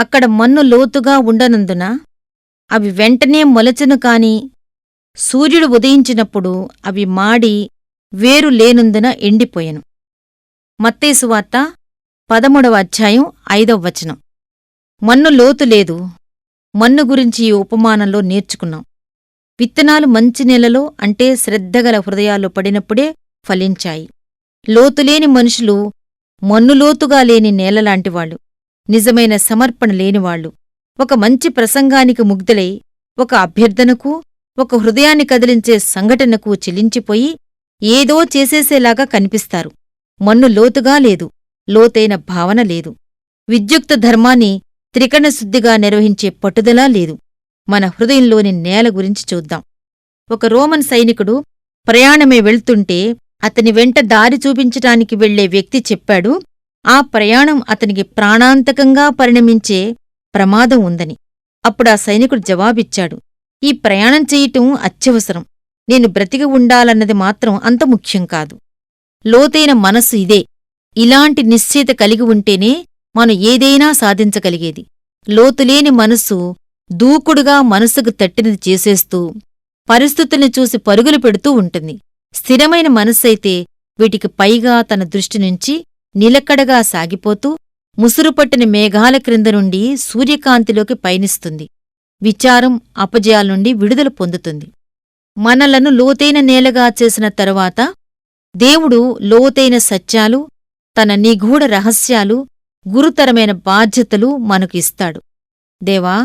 అక్కడ మన్ను లోతుగా ఉండనందున అవి వెంటనే మొలచెను కాని సూర్యుడు ఉదయించినప్పుడు అవి మాడి వేరు లేనందున ఎండిపోయెను. మత్తేసు వార్త పదమూడవ అధ్యాయం ఐదవ వచనం. మన్ను లోతు లేదు. మన్ను గురించి ఈ ఉపమానంలో నేర్చుకున్నాం. విత్తనాలు మంచి నెలలో అంటే శ్రద్ధగల హృదయాల్లో పడినప్పుడే ఫలించాయి. లోతులేని మనుషులు మన్నులోతుగా లేని నేలలాంటివాళ్ళు నిజమైన సమర్పణ లేనివాళ్ళు ఒక మంచి ప్రసంగానికి ముగ్ధులై ఒక అభ్యర్థనకు ఒక హృదయాన్ని కదిలించే సంఘటనకు చెలించిపోయి ఏదో చేసేసేలాగా కనిపిస్తారు. మన్ను లోతుగా లేదు లోతైన భావన లేదు. విద్యుక్త ధర్మాన్ని త్రికణశుద్ధిగా నిర్వహించే పట్టుదలా లేదు. మన హృదయంలోని నేల గురించి చూద్దాం. ఒక రోమన్ సైనికుడు ప్రయాణమే వెళ్తుంటే అతని వెంట దారి చూపించటానికి వెళ్ళే వ్యక్తి చెప్పాడు ఆ ప్రయాణం అతనికి ప్రాణాంతకంగా పరిణమించే ప్రమాదం ఉందని. అప్పుడా సైనికుడు జవాబిచ్చాడు ఈ ప్రయాణం చెయ్యటం అత్యవసరం. నేను బ్రతికి ఉండాలన్నది మాత్రం అంత ముఖ్యం కాదు. లోతైన మనస్సు ఇదే. ఇలాంటి నిశ్చయిత కలిగి ఉంటేనే మనం ఏదైనా సాధించగలిగేది. లోతులేని మనస్సు దూకుడుగా మనసుకు తట్టినది చేసేస్తూ పరిస్థితుల్ని చూసి పరుగులు పెడుతూ ఉంటుంది. స్థిరమైన మనస్సైతే వీటికి పైగా తన దృష్టి నుంచి నిలకడగా సాగిపోతూ ముసురుపట్టిన మేఘాల క్రింద నుండి సూర్యకాంతిలోకి పయనిస్తుంది. విచారం అపజయాల నుండి విడుదల పొందుతుంది. మనలను లోతైన నేలగా చేసిన తరువాత దేవుడు లోతైన సత్యాలు తన నిగూఢ రహస్యాలు గురుతరమైన బాధ్యతలు మనకు ఇస్తాడు. దేవా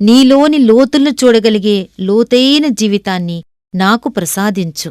నీలోని లోతులను చూడగలిగే లోతైన జీవితాన్ని నాకు ప్రసాదించు.